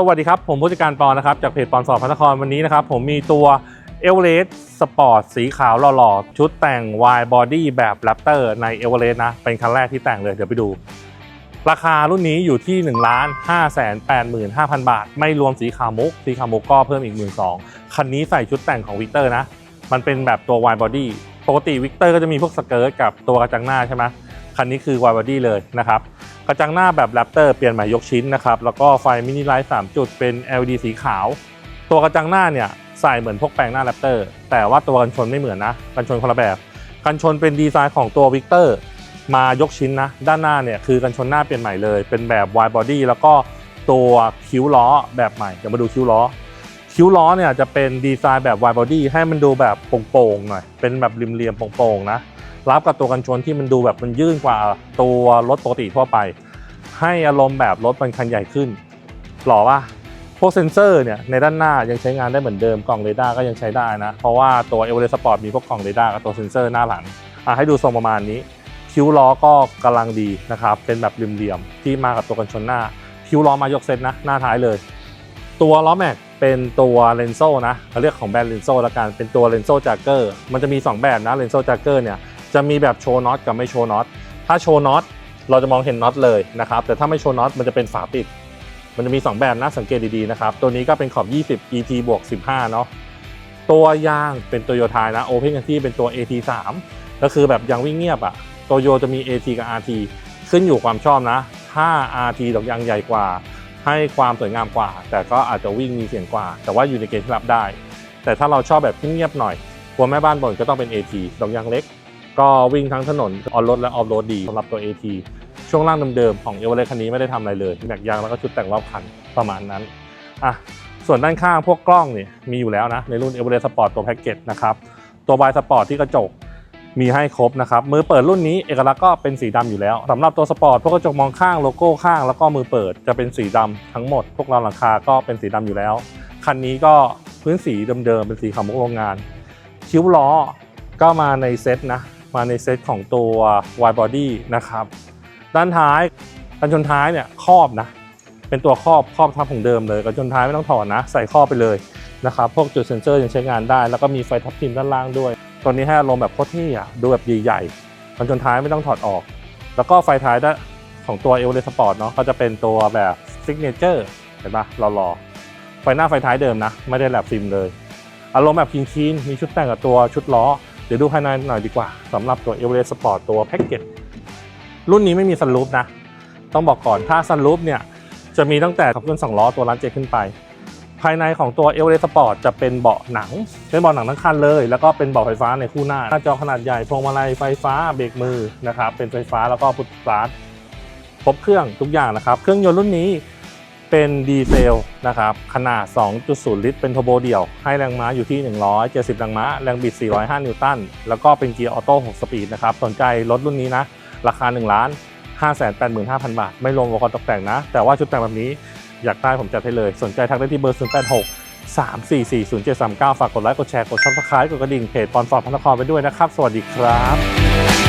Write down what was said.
สวัสดีครับ ผมผู้จัดการปอนนะครับ จากเพจปอนสอบพระนครวันนี้นะครับ ผมมีตัวเอเวอเรสต์สปอร์ตสีขาวหล่อๆ ชุดแต่ง Y Body แบบแรปเตอร์ในเอเวอเรสต์นะ เป็นครั้งแรกที่แต่งเลย เดี๋ยวไปดู ราคารุ่นนี้อยู่ที่ 1 5 8 5 0 0 0 บาท ไม่รวมสีขาวมุก สีขาวมุกก็เพิ่มอีก 1 2 0 0คันนี้ใส่ชุดแต่งของวิกเตอร์นะ มันเป็นแบบตัว Y Body ปกติวิกเตอร์ก็จะมีพวกสเกิร์ตกับตัวกระจังหน้าใช่ไหมคันนี้คือ Y Body เลยนะครับ กระจังหน้าแบบแรปเตอร์เปลี่ยนใหม่ยกชิ้นนะครับ แล้วก็ไฟมินิไลท์3จุดเป็น LED สีขาว ตัวกระจังหน้าเนี่ยใส่เหมือนพวกแปลงหน้าแรปเตอร์แต่ว่าตัวกันชนไม่เหมือนนะ กันชนคนละแบบ กันชนเป็นดีไซน์ของตัววิกเตอร์มายกชิ้นนะ ด้านหน้าเนี่ยคือกันชนหน้าเปลี่ยนใหม่เลย เป็นแบบ wide body แล้วก็ตัวคิ้วล้อแบบใหม่เดี๋ยวมาดูคิ้วล้อ คิ้วล้อเนี่ยจะเป็นดีไซน์แบบ wide body ให้มันดูแบบโป่งๆหน่อย เป็นแบบริมเรียมโป่งๆนะ รับกับตัวกันชนที่มันดูแบบมันยื่นกว่าตัวรถปกติทั่วไป ให้อารมณ์แบบรถมันคันใหญ่ขึ้นหล่อว่าพวกเซนเซอร์เนี่ยในด้านหน้ายังใช้งานได้เหมือนเดิมกล่องเรดาร์ก็ยังใช้ได้นะ เพราะว่าตัว e v e r e s t Sport มีพวกกล่องเรดาร์กับตัวเซนเซอร์หน้าหลังอะให้ดูทรงประมาณนี้ คิ้วล้อก็กำลังดีนะครับ เป็นแบบริมเหลี่ยมๆที่มากับตัวกันชนหน้า คิ้วล้อมายกเซตนะ หน้าท้ายเลย ตัวล้อแม็กเป็นตัวเลนโซนะเขาเรียกของแบรนด์เลนโซละกันเป็นตัวเลนโซจากเกอร์มันจะมี 2 แบบนะเลนโซจากเกอร์เนี่ย จะมีแบบโชว์น็อตกับไม่โชว์น็อต ถ้าโชว์น็อตเราจะมองเห็นน็อตเลยนะครับ แต่ถ้าไม่โชว์น็อตมันจะเป็นฝาปิด มันจะมี 2 แบบนะสังเกตดีๆนะครับ ตัวนี้ก็เป็นขอบ 20 ET บวก 15 เนาะ ตัวยางเป็นตัวโยทายนะโอเพนกันที่เป็นตัว AT 3ก็คือแบบยางวิ่งเงียบอะโตโยจะมี AT กับ RT ขึ้นอยู่ความชอบนะ ถ้า RT ดอกยางใหญ่กว่า ให้ความสวยงามกว่า แต่ก็อาจจะวิ่งมีเสียงกว่า แต่ว่าอยู่ในเกณฑ์ที่รับได้ แต่ถ้าเราชอบแบบเงียบๆหน่อยกลัวแม่บ้านบ่นก็ต้องเป็น AT ดอกยางเล็ก ก็วิ่งทั้งถนนออนรถและออฟโรดดีสำหรับตัว AT ช่วงล่างเดิมๆของเอเวอเรสต์คันนี้ไม่ได้ทำอะไรเลยแม็กยางแล้วก็ชุดแต่งรอบคันประมาณนั้นอะส่วนด้านข้างพวกกล้องเนี่ยมีอยู่แล้วนะในรุ่นเอเวอเรสต์สปอร์ตตัวแพ็กเกจนะครับตัวบายสปอร์ตที่กระจกมีให้ครบนะครับมือเปิดรุ่นนี้เอกลักษณ์ก็เป็นสีดำอยู่แล้วสำหรับตัวสปอร์ตพวกกระจกมองข้างโลโก้ข้างแล้วก็มือเปิดจะเป็นสีดำทั้งหมด พวกเราหลังคาก็เป็นสีดำอยู่แล้ว คันนี้ก็พื้นสีเดิมๆเป็นสีขาวมุกโรงงาน คิ้วล้อก็มาในเซตนะ มาในเซตของตัว wide body นะครับ ด้านท้ายกันชนท้ายเนี่ยครอบนะ เป็นตัวครอบครอบทับของเดิมเลยกันชนท้ายไม่ต้องถอดนะ ใส่ครอบไปเลยนะครับ พวกจุดเซ็นเซอร์ยังใช้งานได้ แล้วก็มีไฟทับทิมด้านล่างด้วย ตัวนี้ให้อารมณ์แบบโคตรเท่อะดูแบบใหญ่ๆกันชนท้ายไม่ต้องถอดออก แล้วก็ไฟท้ายด้านของตัวเอเวอเรสต์สปอร์ตเนาะก็จะเป็นตัวแบบซิกเนเจอร์เห็นปะหล่อๆไฟหน้าไฟท้ายเดิมนะ ไม่ได้แลบฟิล์มเลย อารมณ์แบบคีนๆมีชุดแต่งกับตัวชุดล้อ เดี๋ยวดูภายในหน่อยดีกว่าสำหรับตัว e v e r e s t Sport ตัวแพ็กเกจรุ่นนี้ไม่มีซันรูฟนะ ต้องบอกก่อนถ้าซันรูฟเนี่ยจะมีตั้งแต่ขับเคลื่อน2ล้อตัวร้านเจขึ้นไป ภายในของตัว e v e r e s t Sport จะเป็นเบาะหนังเป็นเบาะหนังทั้งคันเลย แล้วก็เป็นเบาะไฟฟ้าในคู่หน้า หน้าจอขนาดใหญ่พวงมาลัยไฟฟ้าเบรกมือนะครับเป็นไฟฟ้าแล้วก็พุทสตาร์ทครบเครื่องทุกอย่างนะครับเครื่องยนต์รุ่นนี้ เป็นดีเซลนะครับขนาด 2.0 ลิตร เป็นโทโบเดี่ยว ให้แรงม้าอยู่ที่ 170 แรงม้า แรงบิด 405 นิวตัน แล้วก็เป็นเกียร์ออโต้ 6 สปีดนะครับ สนใจรถรุ่นนี้นะ ราคา 1 ล้าน 585,000 บาท ไม่รวมอุปกรณ์ตกแต่งนะ แต่ว่าชุดแต่งแบบนี้อยากได้ผมจัดให้เลย สนใจทักได้ที่เบอร์ 086 344 0739 ฝากกดไลค์ กดแชร์ กดซับสไครต์กดกระดิ่งเพจปอนฟอร์ดพระนครไปด้วยนะครับ สวัสดีครับ